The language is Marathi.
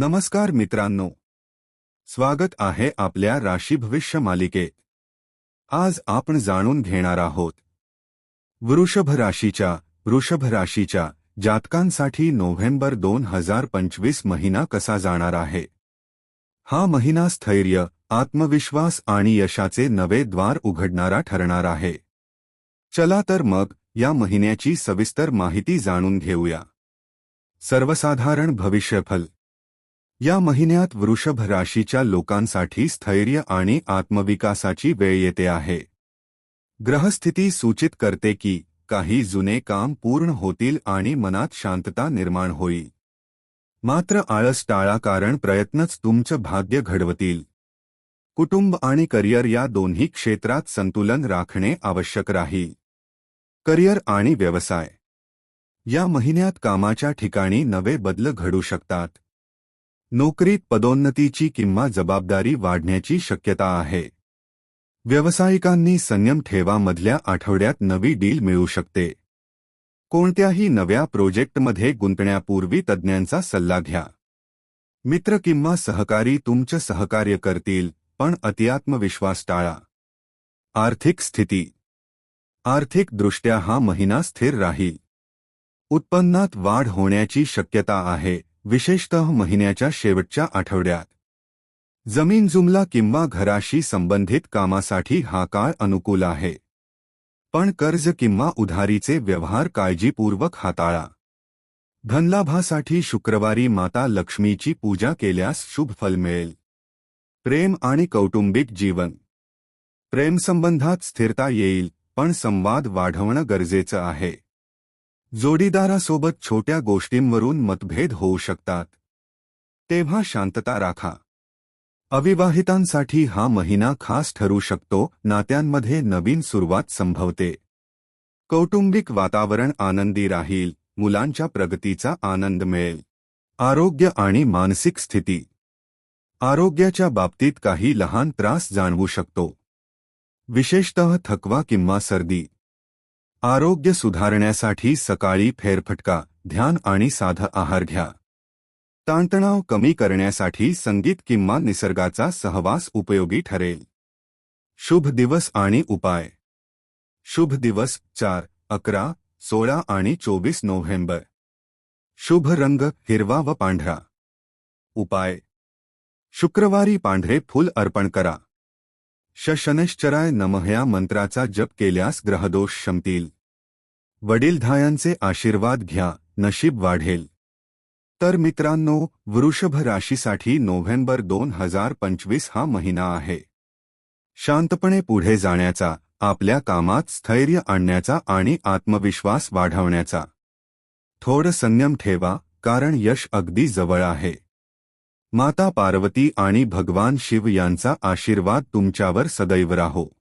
नमस्कार मित्रांनो. स्वागत आहे आपल्या राशी भविष्य मालिकेत आज आपण जाणून घेणार आहोत. वृषभ राशीच्या वृषभ राशीच्या जातकांसाठी नोव्हेंबर दोन हजार पंचवीस महिना कसा जाणार आहे? हा महिना स्थैर्य आत्मविश्वास आणि यशाचे नवे द्वार उघडणारा ठरणार आहे. चला तर मग या महिन्याची सविस्तर माहिती जाणून घेऊया. सर्वसाधारण भविष्यफल या महिन्यात वृषभ राशीच्या लोकांसाठी स्थैर्य आणि आत्मविकासाची वेळ येते आहे. ग्रहस्थिती सूचित करते की काही जुने काम पूर्ण होतील आणि मनात शांतता निर्माण होईल. मात्र आळस टाळा कारण प्रयत्नच तुमचं भाग्य घडवतील. कुटुंब आणि करिअर या दोन्ही क्षेत्रात संतुलन राखणे आवश्यक राहील. करिअर आणि व्यवसाय. या महिन्यात कामाच्या ठिकाणी नवे बदल घडू शकतात. नोकरीत पदोन्नतीची किंवा जबाबदारी वाढण्याची शक्यता आहे. व्यावसायिकांनी संयम ठेवा मधल्या आठवड्यात नवी डील मिळू शकते. कोणत्याही नव्या प्रोजेक्टमध्ये गुंतण्यापूर्वी तज्ज्ञांचा सल्ला घ्या. मित्र किंवा सहकारी तुमचं सहकार्य करतील पण अतिआत्मविश्वास टाळा. आर्थिक स्थिती. आर्थिकदृष्ट्या हा महिना स्थिर राहील. उत्पन्नात वाढ होण्याची शक्यता आहे. विशेषतः महिन्याच्या शेवटच्या आठवड्यात. जमीन जुमला किंवा घराशी संबंधित कामासाठी हा काळ अनुकूल आहे. पण कर्ज किंवा उधारीचे व्यवहार काळजीपूर्वक हाताळा. धनलाभासाठी शुक्रवारी माता लक्ष्मीची पूजा केल्यास शुभ फल मिळेल. प्रेम आणि कौटुंबिक जीवन. प्रेमसंबंधात स्थिरता येईल पण संवाद वाढवणं गरजेचं आहे. जोडीदारासोबत छोट्या गोष्टींवरून मतभेद होऊ शकतात. तेव्हा शांतता राखा. अविवाहितांसाठी हा महिना खास ठरू शकतो नात्यांमध्ये नवीन सुरुवात संभवते. कौटुंबिक वातावरण आनंदी राहील मुलांच्या प्रगतीचा आनंद मिळेल. आरोग्य आणि मानसिक स्थिती. आरोग्याच्या बाबतीत काही लहान त्रास जाणवू शकतो. विशेषतः थकवा किंवा सर्दी. आरोग्य सुधारण्यासाठी सकाळी फेरफटका, ध्यान आणि साध आहार घ्या. ताणतणाव कमी करण्यासाठी संगीत किंवा निसर्गाचा सहवास उपयोगी ठरेल. शुभ दिवस आणि उपाय. शुभ दिवस चार, अकरा, सोळा आणि चोवीस नोव्हेंबर. शुभ रंग, हिरवा व पांढरा. उपाय. शुक्रवारी पांढरे फूल अर्पण करा. शशनश्चराय नमः या मंत्राचा जप केल्यास ग्रहदोष शमतील. वडीलधायांचे आशीर्वाद घ्या नशीब वाढेल. तर मित्रांनो वृषभ राशीसाठी नोव्हेंबर दोन हजार पंचवीस हा महिना आहे. शांतपणे पुढे जाण्याचा आपल्या कामात स्थैर्य आणण्याचा आणि आत्मविश्वास वाढवण्याचा. थोडं संयम ठेवा कारण यश अगदी जवळ आहे. माता पार्वती आणि भगवान शिव यांचा आशीर्वाद तुमच्यावर सदैव राहो.